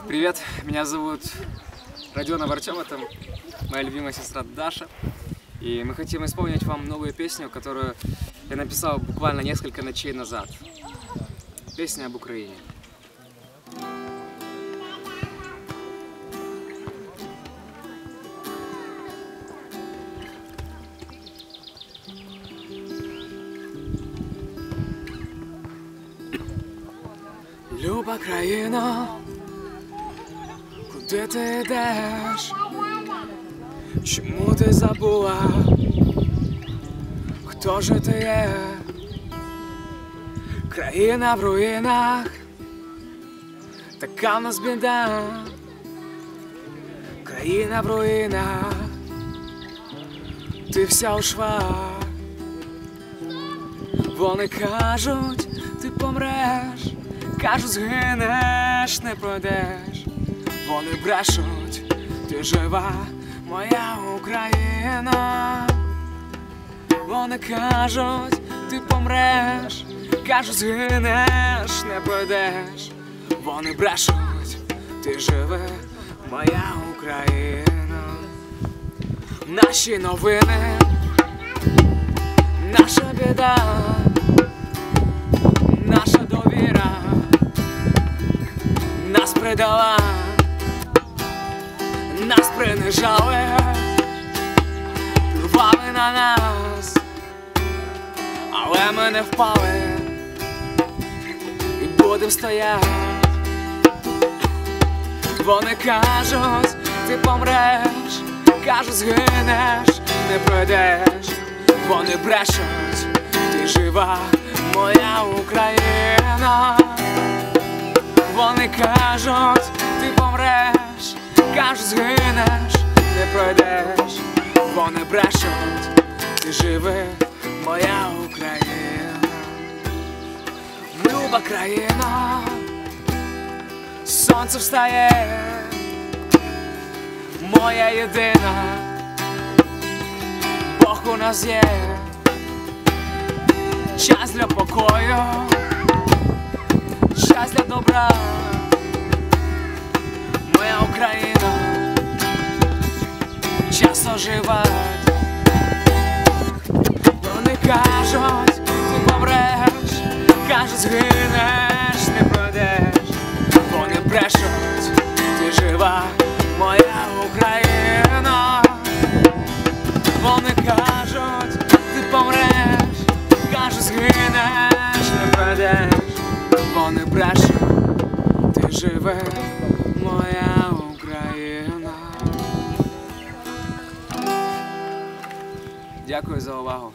Привет, меня зовут Родионов Артем, это моя любимая сестра Даша. И мы хотим исполнить вам новую песню, которую я написал буквально несколько ночей назад. Песня об Украине. Люба країна, куди ти йдеш? Чому ти забула? Хто же ти є? Країна в руїнах, така в нас біда. Країна в руїнах, ти вся у швах. Вони кажуть, ти помреш, кажуть, згинеш, не пройдеш. Вони брешуть, ти жива, моя Україна. Вони кажуть, ти помреш, кажуть, згинеш, не пройдеш. Вони брешуть, ти живе, моя Україна. Наші новини, наша біда, наша довіра. Нас предала, нас принижали, плювали на нас, але ми не впали і будем стояти. Вони кажуть, ти помреш, кажуть, згинеш, не пройдеш. Вони брешуть, ти жива, моя Україна. Вони кажуть, кажуть, згинеш, не пройдеш. Вони брешуть, ти живи, моя Україна. Люба країна, сонце встає, моя єдина, Бог у нас є, час для покою час для добра, оживати. Вони кажуть, ти помреш, кажуть, згинеш, не пройдеш. Вони брешуть, ти жива, моя Україна. Вони кажуть, ти помреш, кажуть, згинеш, не пройдеш. Вони брешуть, ти живе, моя Дякую за увагу.